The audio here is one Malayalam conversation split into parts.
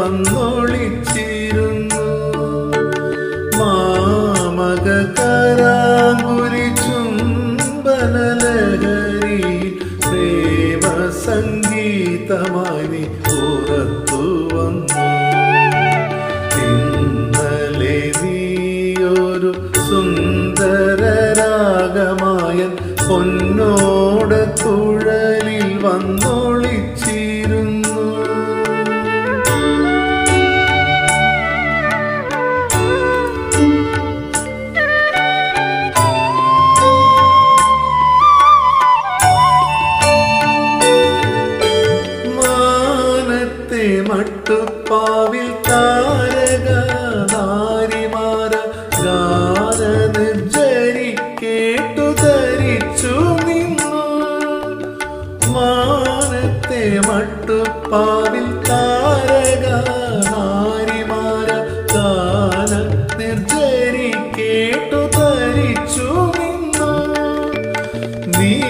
വന്നൊളിച്ചിരുന്നു. മാമക കരാങ്കുരി ചുംബനലഹരി പ്രേമ സംഗീതമായി നീ പുറത്തു വന്നു. ഇന്നലെ നീയൊരു സുന്ദര രാഗമായ പൊന്നോട് കുഴലിൽ മട്ടുപ്പാവിൽ താരക നാരിമാര ഗാന നിർജരി കേട്ടു ധരിച്ചു നിന്നു. മാനത്തെ മട്ടുപ്പാവിൽ താരക നാരിമാര ഗാന നിർജരി കേട്ടു ധരിച്ചു നിന്നു. നീലമാമരങ്ങളിൽ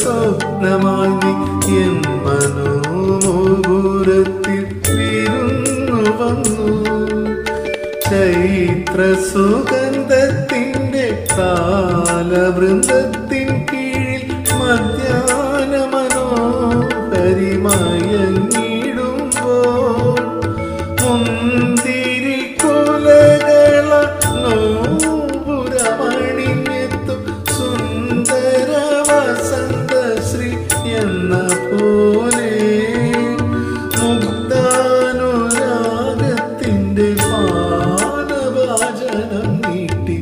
സ്വപ്നമായി എൻ മനോമുകുരത്തിൽ വിരുന്നു വന്നു. ചൈത്ര സുഗന്ധത്തിന്റെ കാലവൃന്ദത്തിൽ വസന്തശ്രീ എന്ന പോലെ മുക്താനുരാഗത്തിന്റെ പാനഭാചനം നീട്ടി